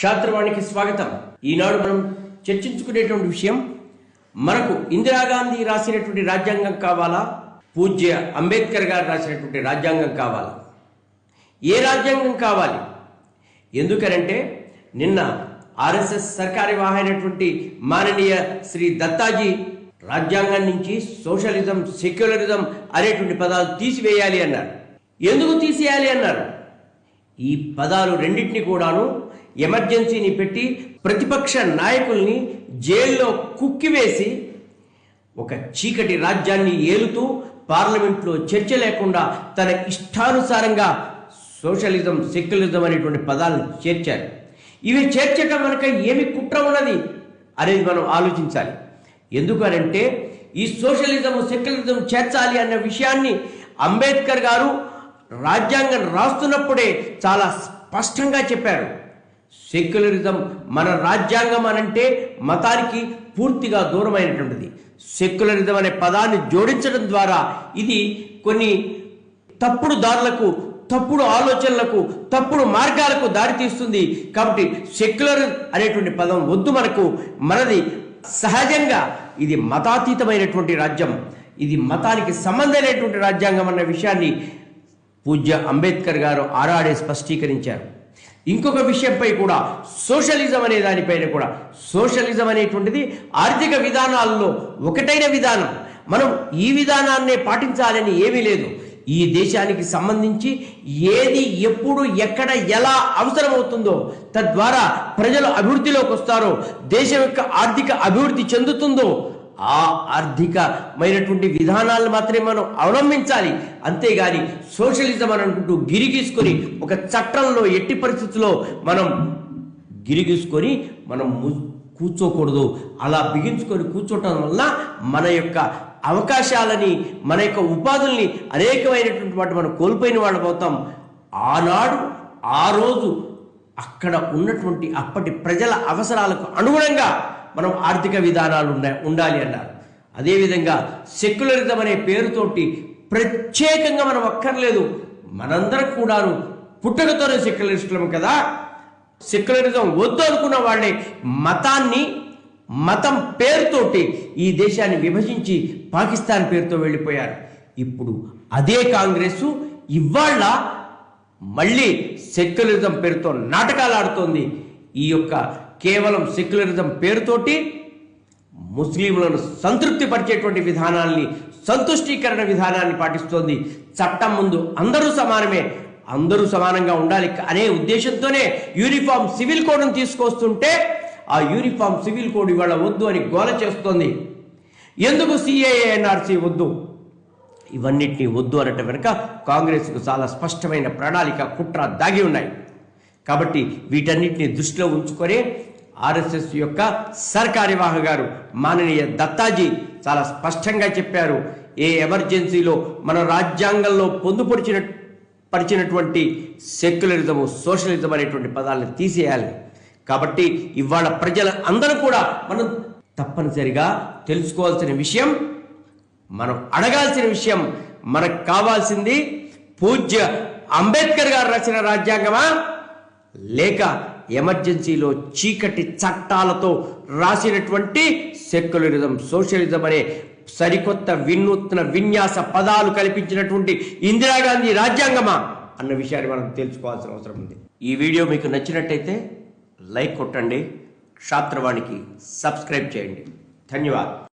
క్షాత్రవాణికి స్వాగతం. ఈనాడు మనం చర్చించుకునేటువంటి విషయం మనకు ఇందిరాగాంధీ రాసినటువంటి రాజ్యాంగం కావాలా? పూజ్య అంబేద్కర్ గారు రాసినటువంటి రాజ్యాంగం కావాలా? ఏ రాజ్యాంగం కావాలి? ఎందుకనంటే నిన్న ఆర్ఎస్ఎస్ సర్కారీ వాహైనటువంటి మాననీయ శ్రీ దత్తాజీ రాజ్యాంగం నుంచి సోషలిజం సెక్యులరిజం అనేటువంటి పదాలు తీసివేయాలి అన్నారు. ఎందుకు తీసేయాలి అన్నారు? ఈ పదాలు రెండింటిని కూడాను ఎమర్జెన్సీని పెట్టి ప్రతిపక్ష నాయకుల్ని జైల్లో కుక్కివేసి ఒక చీకటి రాజ్యాన్ని ఏలుతూ పార్లమెంట్లో చర్చ లేకుండా తన ఇష్టానుసారంగా సోషలిజం సెక్యులరిజం అనేటువంటి పదాలను చేర్చారు. ఇవి చేర్చటం వెనుక ఏమి కుట్ర ఉన్నది అనేది మనం ఆలోచించాలి. ఎందుకనంటే ఈ సోషలిజం సెక్యులరిజం చేర్చాలి అన్న విషయాన్ని అంబేద్కర్ గారు రాజ్యాంగం రాస్తున్నప్పుడే చాలా స్పష్టంగా చెప్పారు. సెక్యులరిజం మన రాజ్యాంగం అనంటే మతానికి పూర్తిగా దూరమైనటువంటిది. సెక్యులరిజం అనే పదాన్ని జోడించడం ద్వారా ఇది కొన్ని తప్పుడు దారులకు తప్పుడు ఆలోచనలకు తప్పుడు మార్గాలకు దారితీస్తుంది కాబట్టి సెక్యులర్ అనేటువంటి పదం వద్దు మనకు. మనది సహజంగా ఇది మతాతీతమైనటువంటి రాజ్యం. ఇది మతానికి సంబంధమైనటువంటి రాజ్యాంగం అన్న విషయాన్ని పూజ్య అంబేద్కర్ గారు ఆరాడే స్పష్టీకరించారు. ఇంకొక విషయంపై కూడా సోషలిజం అనే దానిపైన కూడా. సోషలిజం అనేటువంటిది ఆర్థిక విధానాల్లో ఒకటైన విధానం. మనం ఈ విధానాన్నే పాటించాలని ఏమీ లేదు. ఈ దేశానికి సంబంధించి ఏది ఎప్పుడు ఎక్కడ ఎలా అవసరమవుతుందో తద్వారా ప్రజలు అభివృద్ధిలోకి వస్తారో దేశం యొక్క ఆర్థిక అభివృద్ధి చెందుతుందో ఆ ఆర్థికమైనటువంటి విధానాలను మాత్రమే మనం అవలంబించాలి. అంతేగాని సోషలిజం అని అనుకుంటూ గిరిగీసుకొని ఒక చట్టంలో ఎట్టి పరిస్థితుల్లో మనం గిరిగీసుకొని మనం కూర్చోకూడదు. అలా బిగించుకొని కూర్చోటం వల్ల మన యొక్క అవకాశాలని మన యొక్క ఉపాధుల్ని అనేకమైనటువంటి వాటి మనం కోల్పోయిన వాళ్ళు అవుతాం. ఆనాడు ఆ రోజు అక్కడ ఉన్నటువంటి అప్పటి ప్రజల అవసరాలకు అనుగుణంగా మనం ఆర్థిక విధానాలు ఉండ- ఉండాలి అన్నారు. అదేవిధంగా సెక్యులరిజం అనే పేరుతోటి ప్రత్యేకంగా మనం అక్కర్లేదు. మనందరం కూడాను పుట్టుకతోనే సెక్యులరిస్టులం కదా. సెక్యులరిజం వద్దు అనుకున్న వాళ్ళే మతాన్ని మతం పేరుతోటి ఈ దేశాన్ని విభజించి పాకిస్తాన్ పేరుతో వెళ్ళిపోయారు. ఇప్పుడు అదే కాంగ్రెస్ ఇవాళ మళ్ళీ సెక్యులరిజం పేరుతో నాటకాలు ఆడుతోంది. ఈ యొక్క కేవలం సెక్యులరిజం పేరుతోటి ముస్లింలను సంతృప్తి పరిచేటువంటి విధానాల్ని సంతుష్టీకరణ విధానాన్ని పాటిస్తోంది. చట్టం ముందు అందరూ సమానమే. అందరూ సమానంగా ఉండాలి అనే ఉద్దేశంతోనే యూనిఫామ్ సివిల్ కోడ్ను తీసుకొస్తుంటే ఆ యూనిఫామ్ సివిల్ కోడ్ ఇవాళ వద్దు అని గోల చేస్తోంది. ఎందుకు సిఏఏ ఎన్ఆర్సీ వద్దు? ఇవన్నిటినీ వద్దు అనటం వెనుక కాంగ్రెస్కు చాలా స్పష్టమైన ప్రణాళిక కుట్ర దాగి ఉన్నాయి. కాబట్టి వీటన్నిటిని దృష్టిలో ఉంచుకొని ఆర్ఎస్ఎస్ యొక్క సర్కార్యవాహ గారు మాననీయ దత్తాజీ చాలా స్పష్టంగా చెప్పారు. ఏ ఎమర్జెన్సీలో మన రాజ్యాంగంలో పొందుపరిచిన పరిచినటువంటి సెక్యులరిజము సోషలిజం అనేటువంటి పదాలను తీసేయాలి. కాబట్టి ఇవాళ ప్రజల అందరూ కూడా మనం తప్పనిసరిగా తెలుసుకోవాల్సిన విషయం మనం అడగాల్సిన విషయం మనకు కావాల్సింది పూజ్య అంబేద్కర్ గారు రాసిన రాజ్యాంగమా? లేక ఎమర్జెన్సీలో చీకటి చట్టాలతో రాసినటువంటి సెక్యులరిజం సోషలిజం అనే సరికొత్త వినూత్న విన్యాస పదాలు కల్పించినటువంటి ఇందిరాగాంధీ రాజ్యాంగమా అన్న విషయాన్ని మనం తెలుసుకోవాల్సిన అవసరం ఉంది. ఈ వీడియో మీకు నచ్చినట్టయితే లైక్ కొట్టండి క్షాత్రవాణికి సబ్స్క్రైబ్ చేయండి. ధన్యవాదాలు.